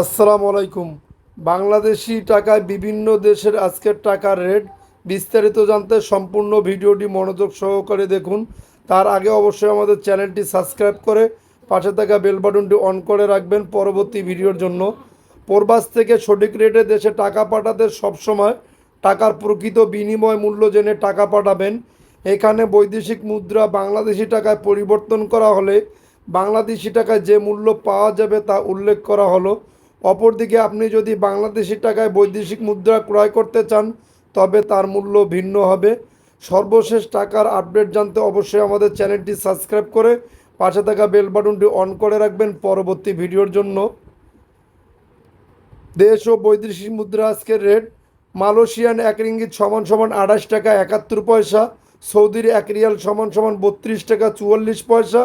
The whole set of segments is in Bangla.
আসসালামু আলাইকুম। বাংলাদেশি টাকায় বিভিন্ন দেশের আজকের টাকার রেট বিস্তারিত জানতে সম্পূর্ণ ভিডিওটি মনোযোগ সহকারে দেখুন। তার আগে অবশ্যই আমাদের চ্যানেলটি সাবস্ক্রাইব করে পাশে থাকা বেল বাটনটি অন করে রাখবেন পরবর্তী ভিডিওর জন্য। প্রবাস থেকে সঠিক রেটে দেশে টাকা পাঠাতে সবসময় টাকার প্রকৃত বিনিময় মূল্য জেনে টাকা পাঠাবেন। এখানে বৈদেশিক মুদ্রা বাংলাদেশি টাকায় পরিবর্তন করা হলে বাংলাদেশি টাকায় যে মূল্য পাওয়া যাবে তা উল্লেখ করা হলো। অপরদিকে আপনি যদি বাংলাদেশি টাকায় বৈদেশিক মুদ্রা ক্রয় করতে চান, তবে তার মূল্য ভিন্ন হবে। সর্বশেষ টাকার আপডেট জানতে অবশ্যই আমাদের চ্যানেলটি সাবস্ক্রাইব করে পাশে থাকা বেল বাটনটি অন করে রাখবেন পরবর্তী ভিডিওর জন্য। দেশ ও বৈদেশিক মুদ্রা আজকের রেট, মালয়েশিয়ান এক রিঙ্গিত সমান সমান আঠাশ টাকা একাত্তর পয়সা, সৌদির এক রিয়াল সমান সমান বত্রিশ টাকা চুয়াল্লিশ পয়সা,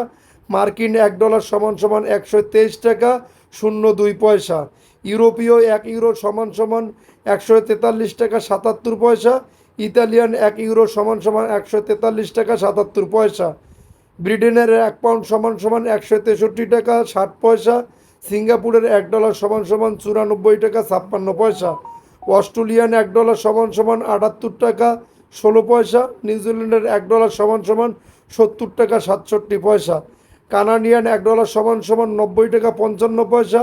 মার্কিন এক ডলার সমান সমান একশো তেইশ টাকা শূন্য দুই পয়সা। ইউরোপীয় এক ইউরো সমান সমান একশো তেতাল্লিশ টাকা সাতাত্তর পয়সা। ইতালিয়ান এক ইউরো সমান সমান একশো তেতাল্লিশ টাকা সাতাত্তর পয়সা। ব্রিটেনের এক পাউন্ড সমান সমান একশো তেষট্টি টাকা ষাট পয়সা। সিঙ্গাপুরের এক ডলার সমান সমান চুরানব্বই টাকা ছাপ্পান্ন পয়সা। অস্ট্রেলিয়ান এক ডলার সমান সমান আটাত্তর টাকা ষোলো পয়সা। নিউজিল্যান্ডের এক ডলার সমান সমান সত্তর টাকা সাতষট্টি পয়সা। কানাডিয়ান এক ডলার সমান সমান নব্বই টাকা পঞ্চান্ন পয়সা,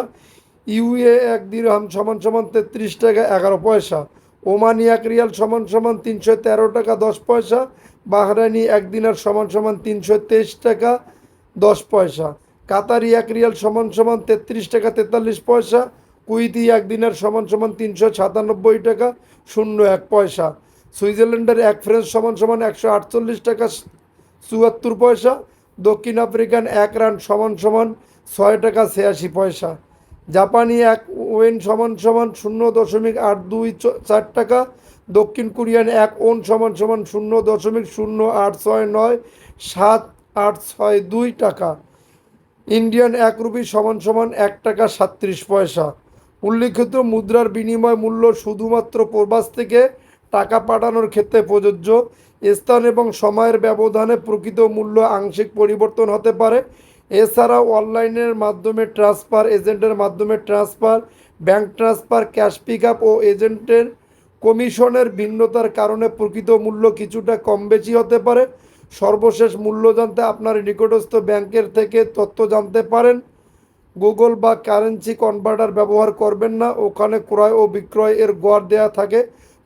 ইউএ এক দিরহাম সমান সমান তেত্রিশ টাকা এগারো পয়সা, ওমানি এক রিয়াল সমান সমান তিনশো তেরো টাকা দশ পয়সা বাহরানি এক দিনার সমান সমান তিনশো তেইশ টাকা দশ পয়সা, কাতারি এক রিয়াল সমান সমান তেত্রিশ টাকা তেতাল্লিশ পয়সা, কুইতি এক দিনের সমান সমান তিনশো সাতানব্বই টাকা শূন্য এক পয়সা, সুইজারল্যান্ডের এক ফ্রেন্স সমান সমান একশো আটচল্লিশ টাকা চুয়াত্তর পয়সা দক্ষিণ আফ্রিকান এক রান সমান সমান ছয় টাকা ছিয়াশি পয়সা। জাপানি এক ওয়েন সমান সমান শূন্য দশমিক আট দুই চার টাকা। দক্ষিণ কোরিয়ান এক ওন সমান সমান শূন্য দশমিক শূন্য আট ছয় নয়, সাত আট ছয় দুই টাকা। ইন্ডিয়ান এক রুপি সমান সমান এক টাকা সাত্রিশ পয়সা। উল্লিখিত মুদ্রার বিনিময় মূল্য শুধুমাত্র প্রবাস থেকে টাকা পাঠানোর ক্ষেত্রে প্রযোজ্য। স্থান এবং সময়ের ব্যবধানে প্রকৃত মূল্য আংশিক পরিবর্তন হতে পারে। এছাড়াও অনলাইনের মাধ্যমে ট্রান্সফার, এজেন্টের মাধ্যমে transfer, bank transfer, cash pick ও এজেন্টের কমিশনের ভিন্নতার কারণে প্রকৃত মূল্য কিছুটা কম বেশি হতে পারে। সর্বশেষ মূল্য জানতে আপনার নিকটস্থ ব্যাংকের থেকে তথ্য জানতে পারেন। গুগল বা কারেন্সি কনভার্টার ব্যবহার করবেন না। ওখানে ক্রয় ও বিক্রয় এর গড় দেয়া থাকে।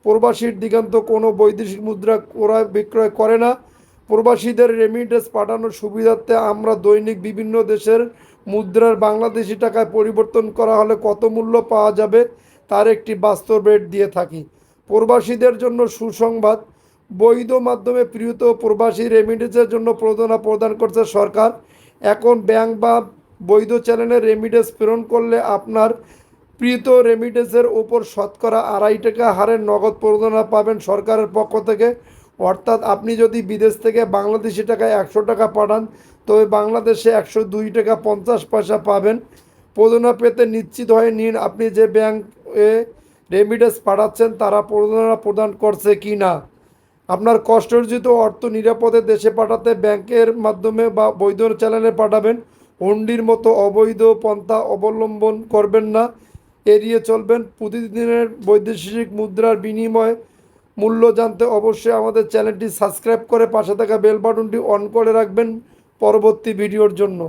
প্রবাসীর দিগান্ত কোনো বৈদেশিক মুদ্রা ক্রয় বিক্রয় করে না। প্রবাসীদের রেমিটেন্স পাঠানোর সুবিধার্থে আমরা দৈনিক বিভিন্ন দেশের মুদ্রার বাংলাদেশি টাকায় পরিবর্তন করা হলে কত মূল্য পাওয়া যাবে তার একটি বাস্তব রেট দিয়ে থাকি। প্রবাসীদের জন্য সুসংবাদ, বৈধ মাধ্যমে প্রিয়ত প্রবাসী রেমিটেন্সের জন্য প্রদানা প্রদান করছে সরকার। এখন ব্যাংক বা বৈধ চ্যানেলে রেমিটেন্স প্রেরণ করলে আপনার প্রীত রেমিটেন্সের ওপর শতকরা আড়াই টাকা হারে নগদ প্রদানা পাবেন সরকারের পক্ষ থেকে। অর্থাৎ আপনি যদি বিদেশ থেকে বাংলাদেশি টাকায় একশো টাকা পাঠান, তবে বাংলাদেশে একশো দুই টাকা পঞ্চাশ পয়সা পাবেন। প্রদানা পেতে নিশ্চিত হয়ে নিন আপনি যে ব্যাংকে রেমিটেন্স পাঠাচ্ছেন, তারা প্রদানা প্রদান করছে কি না। আপনার কষ্টার্জিত অর্থ নিরাপদে দেশে পাঠাতে ব্যাংকের মাধ্যমে বা বৈধ চ্যানেলে পাঠাবেন। হুন্ডির মতো অবৈধ পন্থা অবলম্বন করবেন না। এড়িয়ে চলবেন। প্রতিদিনের বৈদেশিক মুদ্রার বিনিময় মূল্য জানতে অবশ্যই আমাদের চ্যানেলটি সাবস্ক্রাইব করে পাশে থাকা বেল বাটনটি অন করে রাখবেন পরবর্তী ভিডিওর জন্য।